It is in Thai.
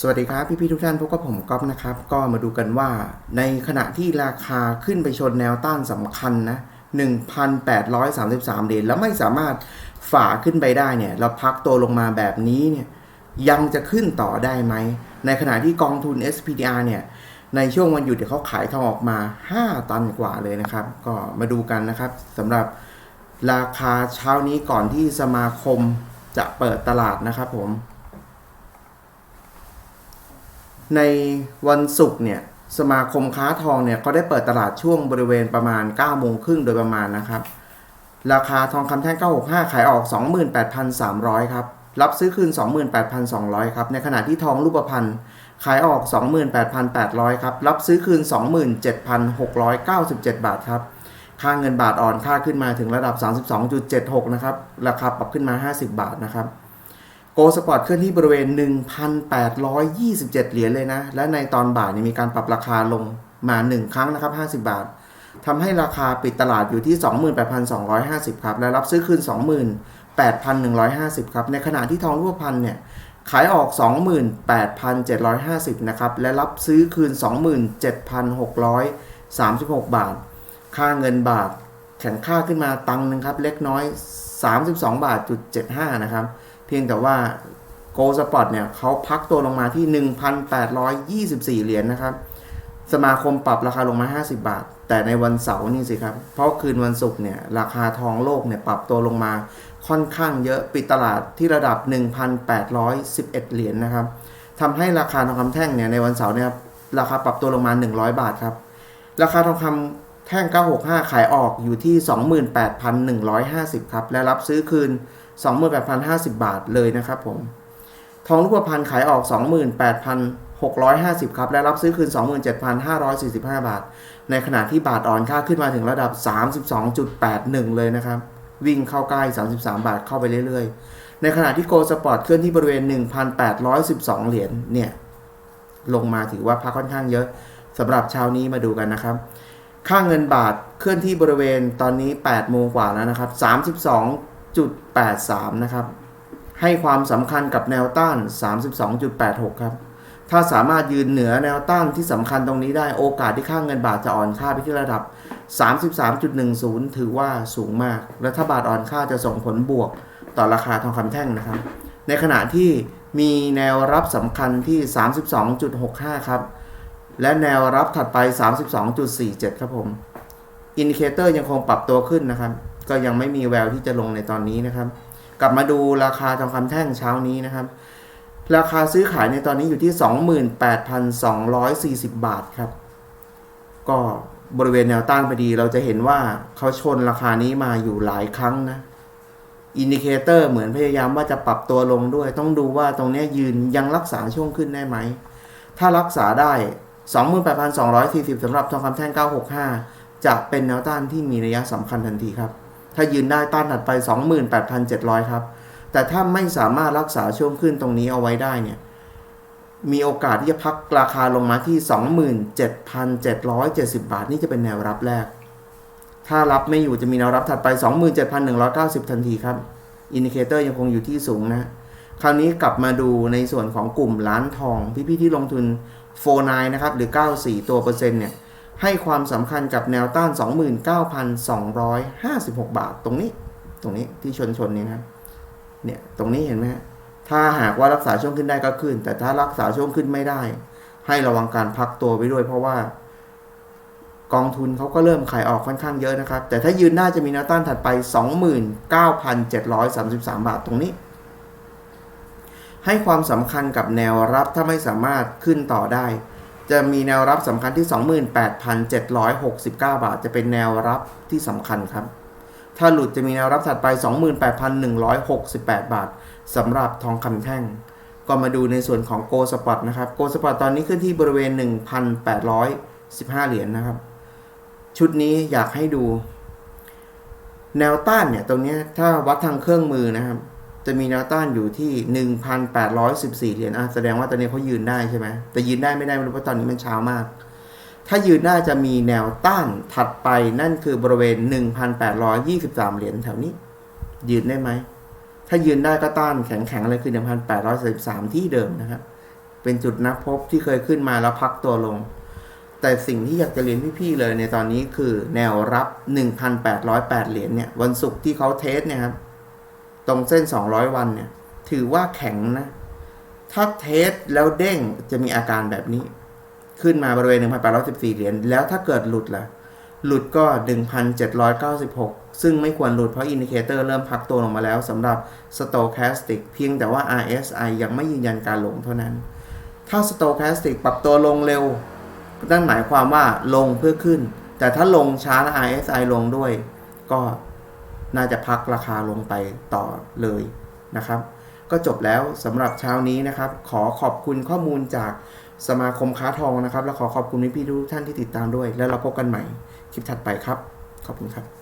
สวัสดีครับพี่ๆทุกท่านพบกับผมก๊อฟนะครับ ก็มาดูกันว่า ในขณะที่ราคาขึ้นไปชนแนวต้านสำคัญนะ 1,833 เหรียญแล้วไม่สามารถฝ่าขึ้นไปได้เนี่ย เราพักตัวลงมาแบบนี้เนี่ยยังจะขึ้นต่อได้ไหม ในขณะที่กองทุน SPDR เนี่ยในช่วงวันหยุดเดี๋ยวเขาขายทองออกมา 5 ตันกว่าเลยนะครับ ก็มาดูกันนะครับสำหรับราคาเช้านี้ก่อนที่สมาคมจะเปิดตลาดนะครับผม ในวันศุกร์เนี่ยสมาคมค้าทองเนี่ยก็ได้เปิดตลาดช่วงบริเวณประมาณ9โมงครึ่งโดยประมาณนะครับ ราคาทองคำแท่ง 965 ขายออก 28,300 ครับ รับซื้อคืน 28,200 ครับ ในขณะที่ทองรูปพรรณขายออก 28,800 ครับ รับซื้อคืน 27,697 บาทครับ ค่าเงินบาทอ่อนค่าขึ้นมาถึงระดับ 32.76 นะครับ ราคาปรับขึ้นมา 50 บาทนะครับ โกลสปอร์ตเคลื่อนที่บริเวณ 1,827 เหรียญเลยนะ และในตอนบ่ายมีการปรับราคาลงมา 1 ครั้งนะครับ 50 บาททำให้ราคาปิดตลาดอยู่ที่ 28,250 ครับ และรับซื้อคืน 28,150 ครับ ในขณะที่ทองรูปพรรณเนี่ย ขายออก 28,750 นะครับ และรับซื้อคืน 27,636 บาท ค่าเงินบาทแข็งค่าขึ้นมาตังค์หนึงครับ เล็กน้อย 32 บาทจุด75 นะครับ พียงแต่ว่าโกลสปอร์ตเนี่ยเขาพักตัวลงมาที่ 1,824 เหรียญนะครับ สมาคมปรับราคาลงมา 50 บาท แต่ในวันเสาร์นี่สิครับ เพราะคืนวันศุกร์เนี่ยราคาทองโลกเนี่ยปรับตัวลงมาค่อนข้างเยอะปิดตลาดที่ระดับ 1,811 เหรียญนะครับทำให้ราคาทองคำแท่งเนี่ยในวันเสาร์เนี่ยราคาปรับตัวลงมา 100 บาทครับ ราคาทองคำแท่ง 965 ขายออกอยู่ที่ 28,150 ครับ และรับซื้อคืน 28,050 บาทเลยนะครับผม ทองรูปพรรณขายออก 28,650 ครับ และรับซื้อคืน 27,545 บาท ในขณะที่บาทอ่อนค่าขึ้นมาถึงระดับ 32.81 เลยนะครับ วิ่งเข้าใกล้ 33 บาทเข้าไปเรื่อยๆ ในขณะที่โกลสปอร์ตเคลื่อนที่บริเวณ 1,812 เหรียญเนี่ย ลงมาถือว่าพักค่อนข้างเยอะสำหรับเช้านี้มาดูกันนะครับค่าเงินบาทเคลื่อนที่บริเวณตอนนี้8โมงกว่าแล้วนะครับ 32.83 นะครับ ให้ความสำคัญกับแนวต้าน 32.86 ครับ ถ้าสามารถยืนเหนือแนวต้านที่สำคัญตรงนี้ได้โอกาสที่ค่าเงินบาทจะอ่อนค่าไปที่ระดับ 33.10 ถือว่าสูงมาก และถ้าบาทอ่อนค่าจะส่งผลบวกต่อราคาทองคำแท่งนะครับ ในขณะที่มีแนวรับสำคัญที่ 32.65 ครับ และแนวรับถัดไป 32.47 ครับผม อินดิเคเตอร์ยังคงปรับตัวขึ้นนะครับ ก็ยังไม่มีแววที่จะลงในตอนนี้นะครับ กลับมาดูราคาทองคำแท่งเช้านี้นะครับ ราคาซื้อขายในตอนนี้อยู่ที่ 28,240 บาทครับ ก็บริเวณแนวต้านพอดีเราจะเห็นว่าเขาชนราคานี้มาอยู่หลายครั้งนะอินดิเคเตอร์เหมือนพยายามว่าจะปรับตัวลงด้วย ต้องดูว่าตรงนี้ยยืนยังรักษาช่วงขึ้นได้ไหม ถ้ารักษาได้ 28,240สำหรับทองคำแท่ง 965 จะเป็นแนวต้านที่มีนัยสำคัญทันทีครับ ถ้ายืนได้ต้านถัดไป 28,700 ครับ แต่ถ้าไม่สามารถรักษาช่วงขึ้นตรงนี้เอาไว้ได้เนี่ย มีโอกาสที่จะพักราคาลงมาที่ 27,770 บาท นี่จะเป็นแนวรับแรก ถ้ารับไม่อยู่จะมีแนวรับถัดไป 27,190 ทันทีครับ อินดิเคเตอร์ยังคงอยู่ที่สูงนะ คราวนี้กลับมาดูในส่วนของกลุ่มร้านทอง พี่ๆที่ลงทุน 49 นะครับ หรือ 94 ตัวเปอร์เซ็นต์เนี่ย ให้ความสำคัญกับแนวต้าน 29,256 บาทตรงนี้ ตรงนี้ที่ชนชนนี้นะ เนี่ยตรงนี้เห็นไหมฮะถ้าหากว่ารักษาช่วงขึ้นได้ก็ขึ้น แต่ถ้ารักษาช่วงขึ้นไม่ได้ ให้ระวังการพักตัวไว้ด้วย เพราะว่า กองทุนเขาก็เริ่มขายออกค่อนข้างเยอะนะครับ แต่ถ้ายืนได้จะมีแนวต้านถัดไป 29,733 บาทตรงนี้ ให้ความสำคัญกับแนวรับถ้าไม่สามารถขึ้นต่อได้ จะมีแนวรับสำคัญที่ 28,769 บาท จะเป็นแนวรับที่สำคัญครับ ถ้าหลุดจะมีแนวรับถัดไป 28,168 บาทสำหรับทองคำแท่ง ก็มาดูในส่วนของโกลสปอตนะครับ โกลสปอตตอนนี้ขึ้นที่บริเวณ 1,815 เหรียญนนะครับ ชุดนี้อยากให้ดู แนวต้านเนี่ยตรงนี้ถ้าวัดทางเครื่องมือนะครับ จะมีแนวต้านอยู่ที่ 1,814 เหรียญอะแสดงว่าตอนนี้เขายืนได้ใช่ไหมแต่ยืนได้ไม่ได้เพราะตอนนี้มันเช้ามาก ถ้ายืนได้จะมีแนวต้านถัดไปนั่นคือบริเวณ 1,823 เหรียญแถวนี้ ยืนได้ไหม ถ้ายืนได้ก็ต้านแข็งๆเลยคือ 1,833ที่เดิมนะครับ เป็นจุดนับพบที่เคยขึ้นมาแล้วพักตัวลง แต่สิ่งที่อยากจะเรียนพี่ๆเลยในตอนนี้คือแนวรับ 1,808 เหรียญเนี่ยวันศุกร์ที่เขาเทสเนี่ยครับ ตรงเส้น 200 วันเนี่ย ถือว่าแข็งนะ ถ้าเทสแล้วเด้งจะมีอาการแบบนี้ ขึ้นมาบริเวณ 1,814 เหรียญแล้วถ้าเกิดหลุดล่ะ หลุดก็ 1,796 ซึ่งไม่ควรหลุดเพราะอินดิเคเตอร์เริ่มพักตัวลงมาแล้วสำหรับ Stochastic เพียงแต่ว่า RSI ยังไม่ยืนยันการลงเท่านั้น ถ้า Stochastic ปรับตัวลงเร็วนั่นหมายความว่าลงเพื่อขึ้น แต่ถ้าลงช้าและ RSI ลงด้วย ก็ น่าจะพักราคาลงไปต่อเลยนะครับ ก็จบแล้วสำหรับเช้านี้นะครับ ขอขอบคุณข้อมูลจากสมาคมค้าทองนะครับ และขอขอบคุณพี่ๆทุกท่านที่ติดตามด้วย แล้วเราพบกันใหม่คลิปถัดไปครับ ขอบคุณครับ